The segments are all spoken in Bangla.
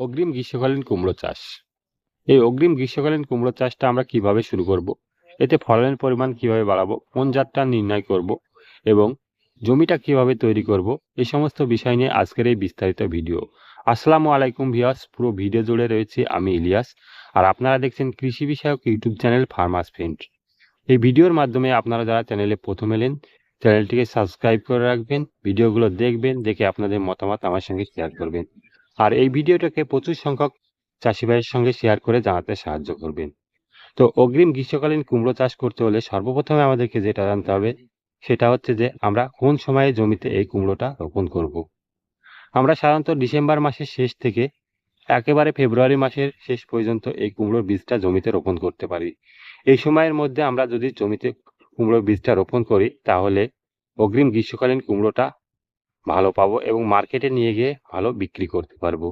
অগ্রিম গ্রীষ্মকালীন কুমড়ো চাষ। এই অগ্রিম গ্রীষ্মকালীন কুমড়ো চাষটা আমরা কীভাবে শুরু করব? এতে ফলনের পরিমাণ কীভাবে বাড়াবো? কোন জাতটা নির্ণয় করব? এবং জমিটা কীভাবে তৈরি করব? এই সমস্ত বিষয় নিয়ে আজকের এই বিস্তারিত ভিডিও। আসসালামু আলাইকুম ভিয়াস পুরো ভিডিও জুড়ে রয়েছে আমি ইলিয়াস। আর আপনারা দেখছেন কৃষি বিষয়ক ইউটিউব চ্যানেল ফার্মাস ফ্রেন্ড এই ভিডিওর মাধ্যমে আপনারা যারা চ্যানেলে প্রথম এলেন, চ্যানেলটিকে সাবস্ক্রাইব করে রাখবেন, ভিডিওগুলো দেখবেন, দেখে আপনাদের মতামত আমার সঙ্গে শেয়ার করবেন। আর এই ভিডিওটাকে প্রচুর সংখ্যক চাষি ভাইয়ের সঙ্গে শেয়ার করে জানাতে সাহায্য করবেন তো অগ্রিম গ্রীষ্মকালীন কুমড়ো চাষ করতে হলে সর্বপ্রথমে আমাদেরকে যেটা জানতে হবে, সেটা হচ্ছে যে আমরা কোন সময়ে জমিতে এই কুমড়োটা রোপণ করব। আমরা সাধারণত ডিসেম্বর মাসের শেষ থেকে একেবারে ফেব্রুয়ারি মাসের শেষ পর্যন্ত এই কুমড়োর বীজটা জমিতে রোপণ করতে পারি এই সময়ের মধ্যে আমরা যদি জমিতে কুমড়োর বীজটা রোপণ করি, তাহলে অগ্রিম গ্রীষ্মকালীন কুমড়োটা ভালো পাবো এবং মার্কেটে নিয়ে গিয়ে ভালো বিক্রি করতে পারব।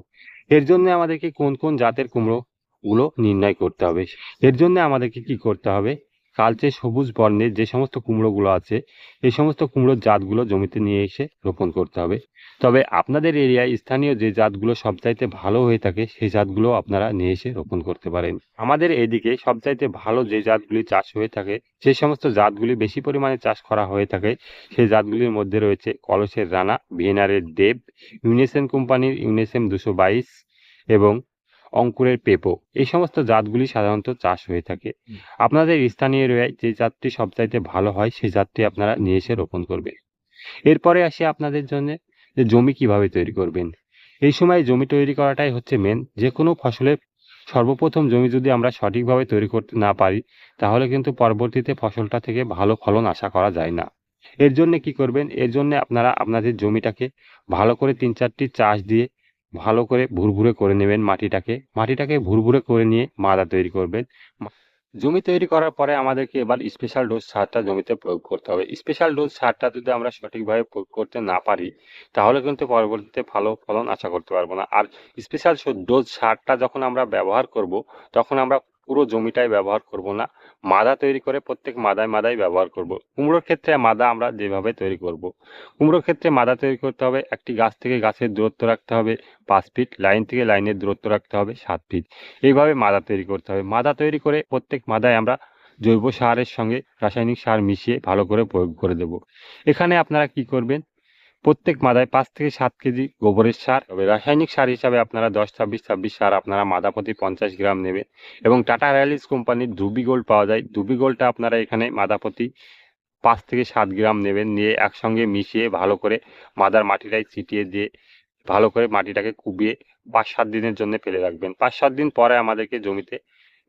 এর জন্য আমাদেরকে কোন কোন জাতের কুমড়ো গুলো নির্ণয় করতে হবে? এর জন্য আমাদেরকে কি করতে হবে? কালচে সবুজ বর্ণের যে সমস্ত কুমড়োগুলো আছে, এই সমস্ত কুমড়োর জাতগুলো জমিতে নিয়ে এসে রোপণ করতে হবে। তবে আপনাদের এরিয়ায় স্থানীয় যে জাতগুলো সবচাইতে ভালো হয়ে থাকে, সেই জাতগুলো আপনারা নিয়ে এসে রোপণ করতে পারেন। আমাদের এদিকে সবচাইতে ভালো যে জাতগুলি চাষ হয়ে থাকে, যে সমস্ত জাতগুলি বেশি পরিমাণে চাষ করা হয়ে থাকে, সেই জাতগুলির মধ্যে রয়েছে কলসের রানা ভিয়েনারের দেব, ইউনেসেন কোম্পানির ইউনেসেম দুশো বাইশ এবং অঙ্কুরের পেপো। এই সমস্ত জাতগুলি সাধারণত চাষ হয়ে থাকে। আপনাদের স্থানীয় এরিয়ায় যে জাতটি সবচাইতে ভালো হয় সেই জাতটি আপনারা নিয়ে এসে রোপণ করবেন। এরপরে আসি আপনাদের জন্য যে জমি কীভাবে তৈরি করবেন। এই সময় জমি তৈরি করাটাই হচ্ছে মেন যে কোনো ফসলের সর্বপ্রথম জমি যদি আমরা সঠিকভাবে তৈরি করতে না পারি তাহলে কিন্তু পরবর্তীতে ফসলটা থেকে ভালো ফলন আশা করা যায় না। এর জন্য কি করবেন? এর জন্য আপনারা আপনাদের জমিটাকে ভালো করে তিন চারটি চাষ দিয়ে ভালো করে ভুরভুরে করে নেবেন মাটিটাকে। মাটিটাকে ভুরভুরে করে নিয়ে মাদা তৈরি করবেন। জমি তৈরি করার পরে আমাদেরকে এবার স্পেশাল ডোজ সারটা জমিতে প্রয়োগ করতে হবে। স্পেশাল ডোজ সারটা যদি আমরা সঠিকভাবে প্রয়োগ করতে না পারি, তাহলে কিন্তু পরবর্তীতে ভালো ফলন আশা করতে পারব না। আর স্পেশাল ডোজ সারটা যখন আমরা ব্যবহার করব, তখন আমরা পুরো জমিটাই ব্যবহার করব না। মাদা তৈরি করে প্রত্যেক মাদায় মাদায় ব্যবহার করব। কুমড়োর ক্ষেত্রে মাদা আমরা যেভাবে তৈরি করব। কুমড়োর ক্ষেত্রে মাদা তৈরি করতে হবে, একটি গাছ থেকে গাছের দূরত্ব রাখতে হবে, পাঁচ ফিট, লাইন থেকে লাইনের দূরত্ব রাখতে হবে, সাত ফিট। এইভাবে মাদা তৈরি করতে হবে। মাদা তৈরি করে প্রত্যেক মাদায় আমরা জৈব সারের সঙ্গে রাসায়নিক সার মিশিয়ে ভালো করে প্রয়োগ করে দেব। এখানে আপনারা কি করবেন? প্রত্যেক মাদায় পাঁচ থেকে সাত কেজি গোবরের সার। তবে রাসায়নিক সার হিসাবে আপনারা দশ, ছাব্বিশ ছাব্বিশ সার আপনারা মাদা প্রতি পঞ্চাশ গ্রাম নেবেন। এবং টাটা র্যালিস কোম্পানির ধুবি গোল্ড পাওয়া যায়। ধুবি গোল্ডটা আপনারা এখানে মাদা প্রতি পাঁচ থেকে সাত গ্রাম নেবেন। নিয়ে একসঙ্গে মিশিয়ে ভালো করে মাদার মাটিটাই ছিটিয়ে দিয়ে ভালো করে মাটিটাকে কুবিয়ে পাঁচ, সাত দিনের জন্য ফেলে রাখবেন। পাঁচ, সাত দিন পরে আমাদেরকে জমিতে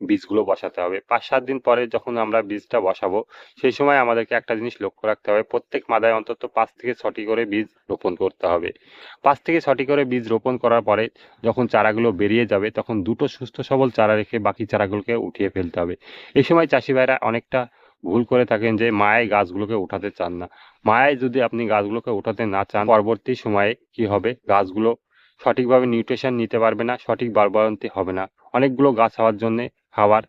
বীজগুলো বসাতে হবে। পাঁচ, সাত দিন পরে যখন আমরা বীজটা বসাবো, সেই সময় আমাদেরকে একটা জিনিস লক্ষ্য রাখতে হবে। প্রত্যেক মাদায় অন্তত পাঁচ থেকে ছটি করে বীজ রোপণ করতে হবে। পাঁচ থেকে ছটি করে বীজ রোপণ করার পরে যখন চারাগুলো বেরিয়ে যাবে, তখন দুটো সুস্থ সবল চারা রেখে বাকি চারাগুলোকে উঠিয়ে ফেলতে হবে। এই সময় চাষি ভাইরা অনেকটা ভুল করে থাকেন যে মায়ায় গাছগুলোকে উঠাতে চান না। মায়ায় যদি আপনি গাছগুলোকে উঠাতে না চান, পরবর্তী সময়ে কি হবে? গাছগুলো সঠিকভাবে নিউট্রিশন নিতে পারবে না, সঠিক বাড়বাড়ন্তি হবে না। অনেকগুলো গাছ হওয়ার জন্য খাবার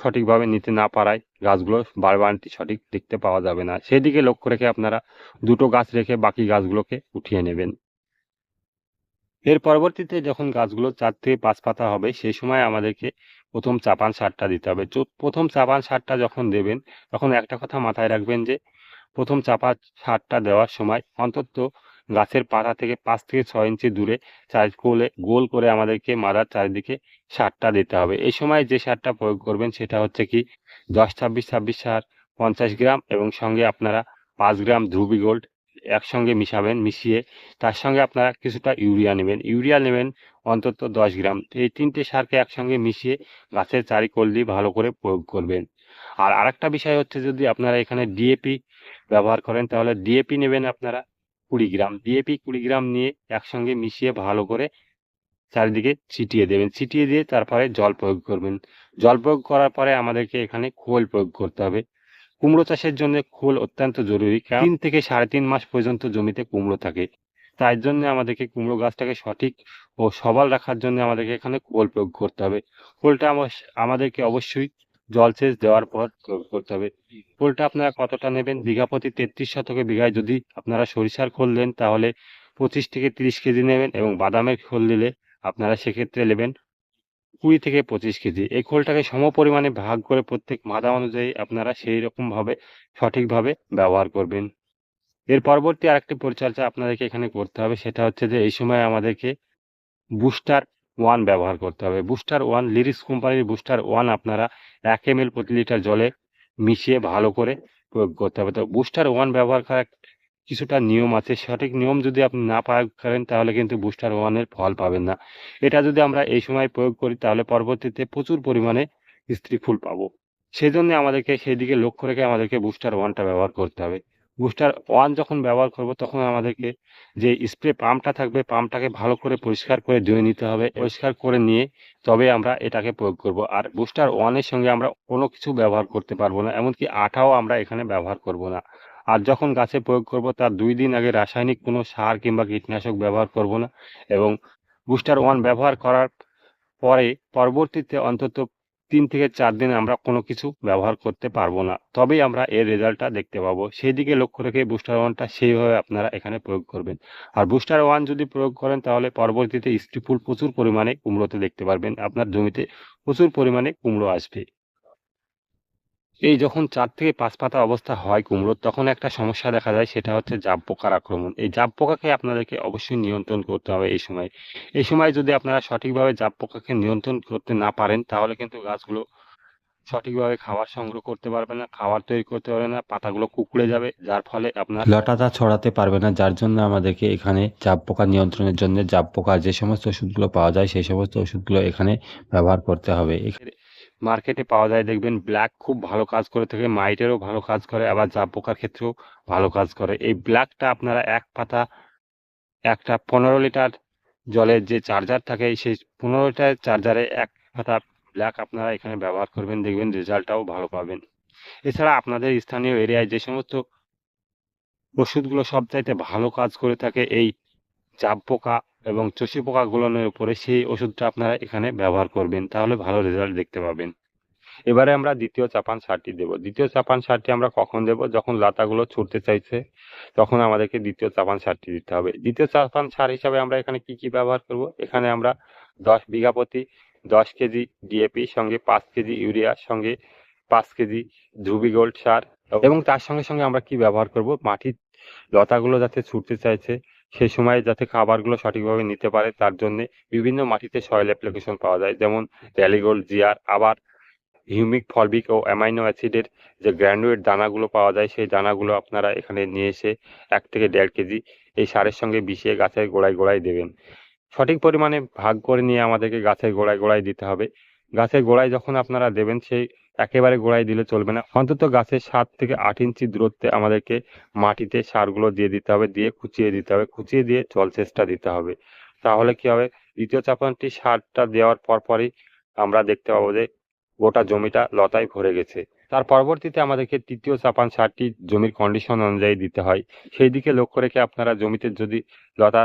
সঠিকভাবে নিতে না পারায় গাছগুলো বাড়বাড়ন্তি সঠিক দেখতে পাওয়া যাবে না। সেদিকে লক্ষ্য রেখে আপনারা দুটো গাছ রেখে বাকি গাছগুলোকে উঠিয়ে নেবেন। এর পরবর্তীতে যখন গাছগুলো চার থেকে পাঁচ পাতা হবে সেই সময় আমাদেরকে প্রথম চাপান সারটা দিতে হবে। প্রথম চাপান সারটা যখন দেবেন, তখন একটা কথা মাথায় রাখবেন যে, প্রথম চাপা সারটা দেওয়ার সময় অন্তত গাছের পাতা থেকে পাঁচ থেকে ছয় ইঞ্চি দূরে চার কোলে গোল করে আমাদেরকে মাদার চারিদিকে সারটা দিতে হবে। এই সময় যে সারটা প্রয়োগ করবেন সেটা হচ্ছে কি দশ ছাব্বিশ ছাব্বিশ সার, পঞ্চাশ গ্রাম এবং সঙ্গে আপনারা পাঁচ গ্রাম ধ্রুবি গোল্ড একসঙ্গে মিশাবেন, মিশিয়ে তার সঙ্গে আপনারা কিছুটা ইউরিয়া নেবেন। ইউরিয়া নেবেন অন্তত দশ গ্রাম। এই তিনটে সারকে একসঙ্গে মিশিয়ে গাছের চারিকোল দিয়ে ভালো করে প্রয়োগ করবেন। আর আরেকটা বিষয় হচ্ছে যদি আপনারা এখানে ডিএপি ব্যবহার করেন তাহলে ডিএপি নেবেন আপনারা কুড়ি গ্রাম ডিএপি কুড়ি গ্রাম নিয়ে একসঙ্গে মিশিয়ে ভালো করে চারিদিকে ছিটিয়ে দেবেন। ছিটিয়ে দিয়ে তারপরে জল প্রয়োগ করবেন। জল প্রয়োগ করার পরে আমাদেরকে এখানে খোল প্রয়োগ করতে হবে। কুমড়ো চাষের জন্য খোল অত্যন্ত জরুরি তিন থেকে সাড়ে তিন মাস পর্যন্ত জমিতে কুমড়ো থাকে। তাই জন্য আমাদেরকে কুমড়ো গাছটাকে সঠিক ও সবল রাখার জন্য আমাদেরকে এখানে খোল প্রয়োগ করতে হবে। খোলটা আমাদেরকে অবশ্যই জলসেচ দেওয়ার পর করতে হবে। খোলটা আপনারা কতটা নেবেন? বিঘা প্রতি তেত্রিশ শতকে বিঘায় যদি আপনারা সরিষার খোল দেন, তাহলে পঁচিশ থেকে তিরিশ কেজি নেবেন এবং বাদামের খোল দিলে আপনারা সেক্ষেত্রে নেবেন কুড়ি থেকে পঁচিশ কেজি। এই খোলটাকে সম পরিমাণে ভাগ করে প্রত্যেক মাদা অনুযায়ী আপনারা সেই রকমভাবে সঠিকভাবে ব্যবহার করবেন। এর পরবর্তী আরেকটি পরিচর্যা আপনাদেরকে এখানে করতে হবে, সেটা হচ্ছে যে এই সময় আমাদেরকে বুস্টার ওয়ান ব্যবহার করতে হবে। বুস্টার ওয়ান লিরিক্স কোম্পানির বুস্টার ওয়ান আপনারা এক এম প্রতি লিটার জলে মিশিয়ে ভালো করে প্রয়োগ করতে হবে। তো বুস্টার ওয়ান ব্যবহার করার কিছুটা নিয়ম আছে। সঠিক নিয়ম যদি আপনি না প্রয়োগ করেন, তাহলে কিন্তু বুস্টার ওয়ানের ফল পাবেন না। এটা যদি আমরা এই সময় প্রয়োগ করি, তাহলে পরবর্তীতে প্রচুর পরিমাণে স্ত্রী ফুল পাবো। সেই জন্য আমাদেরকে সেই দিকে লক্ষ্য রেখে আমাদেরকে বুস্টার ওয়ানটা ব্যবহার করতে হবে। বুস্টার ওয়ান যখন ব্যবহার করব, তখন আমাদেরকে যে স্প্রে পাম্পটা থাকবে পাম্পটাকে ভালো করে পরিষ্কার করে ধুয়ে নিতে হবে, পরিষ্কার করে নিয়ে তবে আমরা এটাকে প্রয়োগ করব। আর বুস্টার ওয়ানের সঙ্গে আমরা কোনো কিছু ব্যবহার করতে পারব না, এমনকি আঠাও আমরা এখানে ব্যবহার করব না। আর যখন গাছে প্রয়োগ করব, তার দুই দিন আগে রাসায়নিক কোনো সার কিংবা কীটনাশক ব্যবহার করব না। এবং বুস্টার ওয়ান ব্যবহার করার পরে পরবর্তীতে অন্তত তিন থেকে চার দিন আমরা কোনো কিছু ব্যবহার করতে পারব না। তবেই আমরা এর রেজাল্টটা দেখতে পাবো। সেই দিকে লক্ষ্য রেখে বুস্টার ওয়ানটা সেইভাবে আপনারা এখানে প্রয়োগ করবেন। আর বুস্টার ওয়ান যদি প্রয়োগ করেন, তাহলে পরবর্তীতে স্ত্রীফুল প্রচুর পরিমাণে কুমড়োতে দেখতে পারবেন। আপনার জমিতে প্রচুর পরিমাণে কুমড়ো আসবে। এই যখন চার থেকে পাঁচ পাতা অবস্থা হয় কুমড়োর, তখন একটা সমস্যা দেখা যায়, সেটা হচ্ছে জাব পোকার আক্রমণ। এই জাব পোকাকে আপনাদেরকে অবশ্যই নিয়ন্ত্রণ করতে হবে এই সময়। এই সময় যদি আপনারা সঠিকভাবে জাব পোকাকে নিয়ন্ত্রণ করতে না পারেন, তাহলে কিন্তু গাছগুলো সঠিকভাবে খাবার সংগ্রহ করতে পারবে না, খাবার তৈরি করতে পারবে না, পাতাগুলো কুকড়ে যাবে, যার ফলে আপনার লটাটা ছড়াতে পারবে না, যার জন্য আমাদেরকে এখানে জাব পোকা নিয়ন্ত্রণের জন্য জাব পোকা যে সমস্ত ওষুধগুলো পাওয়া যায়, সেই সমস্ত ওষুধগুলো এখানে ব্যবহার করতে হবে। মার্কেটে পাওয়া যায়। দেখবেন ব্ল্যাক খুব ভালো কাজ করে থাকে মাইটেরও ভালো কাজ করে, আবার জাব পোকার ক্ষেত্রেও ভালো কাজ করে। এই ব্ল্যাকটা আপনারা এক পাতা, একটা পনেরো লিটার জলের যে চার্জার থাকে, সেই পনেরো লিটার চার্জারে এক পাতা ব্ল্যাক আপনারা এখানে ব্যবহার করবেন, দেখবেন রেজাল্টটাও ভালো পাবেন। এছাড়া আপনাদের স্থানীয় এরিয়ায় যে সমস্ত ওষুধগুলো সবচাইতে ভালো কাজ করে থাকে, এই জাব পোকা এবং চষি পোকা পোকাগুলোর উপরে সেই ওষুধটা আপনারা এখানে ব্যবহার করবেন, তাহলে ভালো রেজাল্ট দেখতে পাবেন। এবারে আমরা দ্বিতীয় চাপান সারটি দেব। দ্বিতীয় চাপান সারটি আমরা কখন দেব? যখন লতাগুলো ছুটতে চাইছে, তখন আমাদেরকে দ্বিতীয় চাপান সারটি দিতে হবে। দ্বিতীয় চাপান সার হিসাবে আমরা এখানে কি কি ব্যবহার করব? এখানে আমরা দশ বিঘা প্রতি দশ কেজি ডিএপি সঙ্গে পাঁচ কেজি ইউরিয়া, সঙ্গে পাঁচ কেজি ধ্রুবি গোল্ড সার, এবং তার সঙ্গে সঙ্গে আমরা কি ব্যবহার করব? মাটির লতাগুলো যাতে ছুটতে চাইছে সেই সময় যাতে খাবারগুলো সঠিকভাবে নিতে পারে, তার জন্য বিভিন্ন মাটিতে সয়েল অ্যাপ্লিকেশন পাওয়া যায়। যেমন র্যালিগোল্ড জিয়ার, আবার হিউমিক ফলবিক ও অ্যামাইনো অ্যাসিডের যে গ্র্যানুয়েট দানাগুলো পাওয়া যায়, সেই দানাগুলো আপনারা এখানে নিয়ে এসে এক থেকে দেড় কেজি এই সারের সঙ্গে মিশিয়ে গাছের গোড়ায় গোড়ায় দেবেন। সঠিক পরিমাণে ভাগ করে নিয়ে আমাদেরকে গাছের গোড়ায় গোড়ায় দিতে হবে। গাছের গোড়ায় যখন আপনারা দেবেন, সেই একেবারে গোড়ায় দিলে চলবে না। অন্তত গাছের সাত থেকে আট ইঞ্চি দূরত্বে আমাদেরকে মাটিতে সারগুলো দিয়ে দিতে হবে, দিয়ে কুচিয়ে দিতে হবে। কুচিয়ে দিয়ে জলসেচটা দিতে হবে। তাহলে কি হবে? দ্বিতীয় চাপানটি সারটা দেওয়ার পরপরই আমরা দেখতে পাবো যে গোটা জমিটা লতায় ভরে গেছে। তার পরবর্তীতে আমাদেরকে তৃতীয় চাপান সারটি জমির কন্ডিশন অনুযায়ী দিতে হয়। সেই দিকে লক্ষ্য রেখে আপনারা জমিতে যদি লতা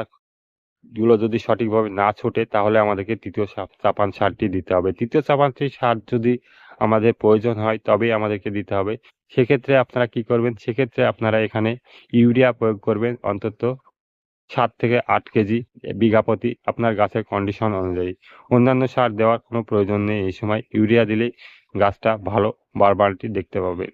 গুলো যদি সঠিকভাবে না ছোটে, তাহলে আমাদেরকে তৃতীয় চাপান সারটি দিতে হবে। তৃতীয় চাপানটি সার যদি আমাদের প্রয়োজন হয়, তবেই আমাদেরকে দিতে হবে। সেক্ষেত্রে আপনারা কি করবেন? সেক্ষেত্রে আপনারা এখানে ইউরিয়া প্রয়োগ করবেন অন্তত সাত থেকে আট কেজি বিঘা প্রতি আপনার গাছের কন্ডিশন অনুযায়ী। অন্যান্য সার দেওয়ার কোনো প্রয়োজন নেই এই সময়। ইউরিয়া দিলে গাছটা ভালো বারবারটি দেখতে পাবে।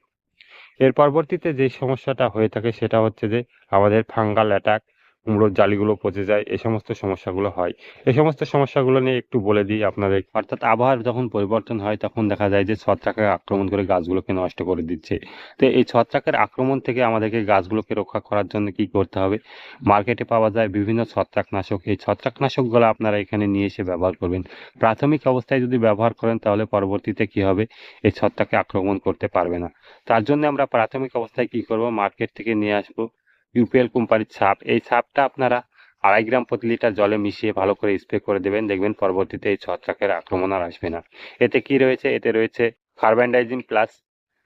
এর পরবর্তীতে যে সমস্যাটা হয়ে থাকে সেটা হচ্ছে যে আমাদের ফাঙ্গাল অ্যাটাক কুমড়োর জালিগুলো পচে যায় এই সমস্ত সমস্যাগুলো হয়। এই সমস্ত সমস্যাগুলো নিয়ে একটু বলে দিই আপনাদের। অর্থাৎ আবহাওয়ার যখন পরিবর্তন হয়, তখন দেখা যায় যে ছত্রাকের আক্রমণ করে গাছগুলোকে নষ্ট করে দিচ্ছে। তো এই ছত্রাকের আক্রমণ থেকে আমাদেরকে গাছগুলোকে রক্ষা করার জন্য কি করতে হবে? মার্কেটে পাওয়া যায় বিভিন্ন ছত্রাকনাশক। এই ছত্রাকনাশকগুলো আপনারা এখানে নিয়ে এসে ব্যবহার করবেন। প্রাথমিক অবস্থায় যদি ব্যবহার করেন, তাহলে পরবর্তীতে কি হবে? এই ছত্রাকে আক্রমণ করতে পারবে না। তার জন্য আমরা প্রাথমিক অবস্থায় কি করব? মার্কেট থেকে নিয়ে আসব। ইউপিএল কোম্পানির ছাপ। এই ছাপটা আপনারা আড়াই গ্রাম প্রতি লিটার জলে মিশিয়ে ভালো করে স্প্রে করে দেবেন। দেখবেন পরবর্তীতে এই ছত্রাকের আক্রমণ আর আসবে না। এতে কি রয়েছে? এতে রয়েছে কার্বানডাইজিন প্লাস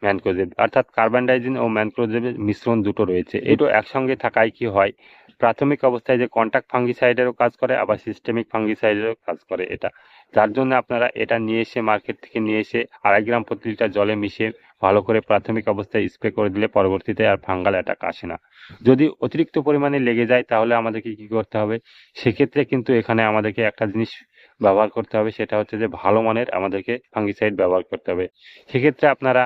ম্যানক্রোজেব। অর্থাৎ কার্বানডাইজিন ও ম্যানক্রোজেবের মিশ্রণ দুটো রয়েছে। এটো একসঙ্গে থাকায় কি হয়? প্রাথমিক অবস্থায় যে কন্ট্যাক্ট ফাঙ্গিসাইডেরও কাজ করে, আবার সিস্টেমিক ফাঙ্গিসাইডেরও কাজ করে এটা। যার জন্য আপনারা এটা নিয়ে এসে মার্কেট থেকে নিয়ে এসে আড়াই গ্রাম প্রতি লিটার জলে মিশিয়ে ভালো করে প্রাথমিক অবস্থায় স্প্রে করে দিলে পরবর্তীতে আর ফাঙ্গাল অ্যাটাক আসে না। যদি অতিরিক্ত পরিমাণে লেগে যায়, তাহলে আমাদেরকে কি করতে হবে? সেক্ষেত্রে কিন্তু এখানে আমাদেরকে একটা জিনিস ব্যবহার করতে হবে, সেটা হচ্ছে যে ভালো মানের আমাদেরকে ফাঙ্গিসাইড ব্যবহার করতে হবে। সেক্ষেত্রে আপনারা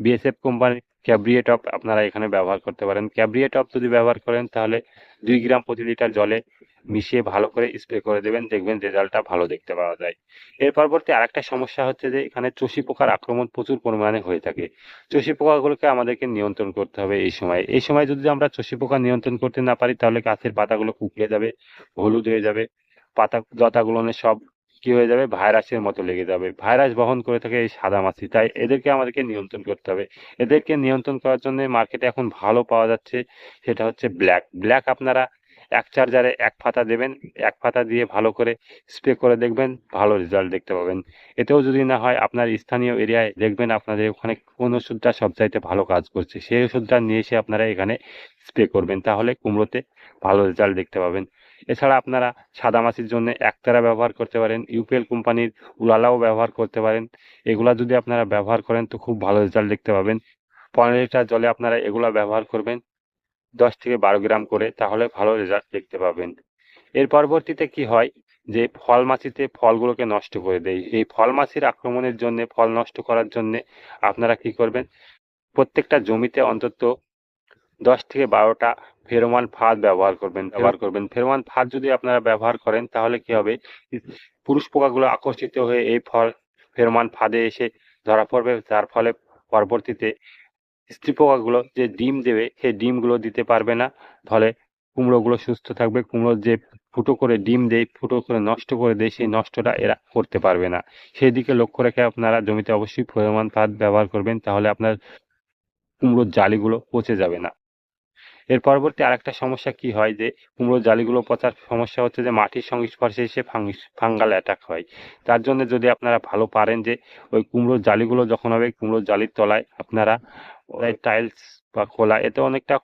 বিএসএফ কোম্পানির ক্যাব্রিয়ে টপ আপনারা এখানে ব্যবহার করতে পারেন। ক্যাব্রিয়ে টপ যদি ব্যবহার করেন, তাহলে দুই গ্রাম প্রতি লিটার জলে মিশিয়ে ভালো করে স্প্রে করে দেবেন, দেখবেন রেজাল্টটা ভালো দেখতে পাওয়া যায়। এর পরবর্তী আরেকটা সমস্যা হচ্ছে যে, এখানে চষি পোকার আক্রমণ প্রচুর পরিমাণে হয়ে থাকে। চষি পোকাগুলোকে আমাদেরকে নিয়ন্ত্রণ করতে হবে এই সময়। এই সময় যদি আমরা চষি পোকা নিয়ন্ত্রণ করতে না পারি, তাহলে গাছের পাতাগুলো কুকড়ে যাবে, হলুদ হয়ে যাবে, পাতা লতাগুলোনে সব কি হয়ে যাবে? ভাইরাসের মতো লেগে যাবে। ভাইরাস বহন করে থাকে এই সাদা মাছি। তাই এদেরকে আমাদেরকে নিয়ন্ত্রণ করতে হবে। এদেরকে নিয়ন্ত্রণ করার জন্য মার্কেটে এখন ভালো পাওয়া যাচ্ছে, সেটা হচ্ছে ব্ল্যাক ব্ল্যাক আপনারা এক চার্জারে এক ফাতা দেবেন, এক ফাতা দিয়ে ভালো করে স্প্রে করে দেখবেন, ভালো রেজাল্ট দেখতে পাবেন। এতেও যদি না হয়, আপনার স্থানীয় এরিয়ায় দেখবেন আপনাদের ওখানে কোন ওষুধটা সবচাইতে ভালো কাজ করছে। সেই ওষুধটা নিয়ে এসে আপনারা এখানে স্প্রে করবেন। তাহলে কুমড়োতে ভালো রেজাল্ট দেখতে পাবেন। এছাড়া আপনারা সাদা মাছির জন্য একতারা ব্যবহার করতে পারেন, ইউপিএল কোম্পানির উলালাও ব্যবহার করতে পারেন। এগুলা যদি আপনারা ব্যবহার করেন তো খুব ভালো রেজাল্ট দেখতে পাবেন। পনেরো লিটার জলে আপনারা এগুলা ব্যবহার করবেন দশ থেকে বারো গ্রাম করে, তাহলে ভালো রেজাল্ট দেখতে পাবেন। এর পরবর্তীতে কি হয় যে ফল মাছিতে ফলগুলোকে নষ্ট করে দেয়। এই ফল মাছির আক্রমণের জন্য, ফল নষ্ট করার জন্য আপনারা কি করবেন? প্রত্যেকটা জমিতে অন্তত দশ থেকে বারোটা ফেরোমান ফাঁদ ব্যবহার করবেন। ব্যবহার করবেন। ফেরোমান ফাঁদ যদি আপনারা ব্যবহার করেন তাহলে কি হবে? পুরুষ পোকাগুলো আকর্ষিত হয়ে এই ফল ফেরোমান ফাঁদে এসে ধরা পড়বে। যার ফলে পরবর্তীতে স্ত্রী পোকাগুলো যে ডিম দেবে সেই ডিমগুলো দিতে পারবে না। ফলে কুমড়োগুলো সুস্থ থাকবে। কুমড়ো যে ফুটো করে ডিম দেয় ফুটো করে নষ্ট করে দেয় সেই নষ্টটা এরা করতে পারবে না। সেই দিকে লক্ষ্য রেখে আপনারা জমিতে অবশ্যই ফেরোমান ফাঁদ ব্যবহার করবেন তাহলে আপনার কুমড়োর জালিগুলো পচে যাবে না। এর পরবর্তী আরেকটা সমস্যা কি হয় যে কুমড়োর জালিগুলো পচার সমস্যা হচ্ছে যে মাটির সংস্পর্শে এসে ফাঙ্গাল অ্যাটাক হয়। তার জন্য যদি আপনারা ভালো পারেন যে ওই কুমড়োর জালিগুলো যখন হবে, কুমড়োর জালির তলায় আপনারা টাইলস বা খোলা, এতে অনেকটা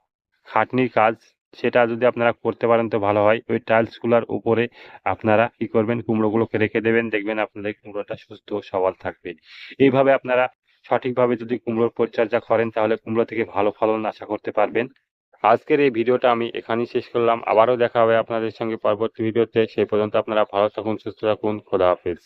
খাটনির কাজ। সেটা যদি আপনারা করতে পারেন তো ভালো হয়। ওই টাইলসগুলোর উপরে আপনারা কি করবেন? কুমড়োগুলোকে রেখে দেবেন। দেখবেন আপনাদের কুমড়োটা সুস্থ সবল থাকবে। এইভাবে আপনারা সঠিকভাবে যদি কুমড়োর পরিচর্যা করেন, তাহলে কুমড়ো থেকে ভালো ফলন আশা করতে পারবেন। আজকের এই ভিডিওটা আমি এখানেই শেষ করলাম। আবারও দেখা হবে আপনাদের সঙ্গে পরবর্তী ভিডিওতে। সেই পর্যন্ত আপনারা ভালো থাকুন, সুস্থ থাকুন। খোদা হাফেজ।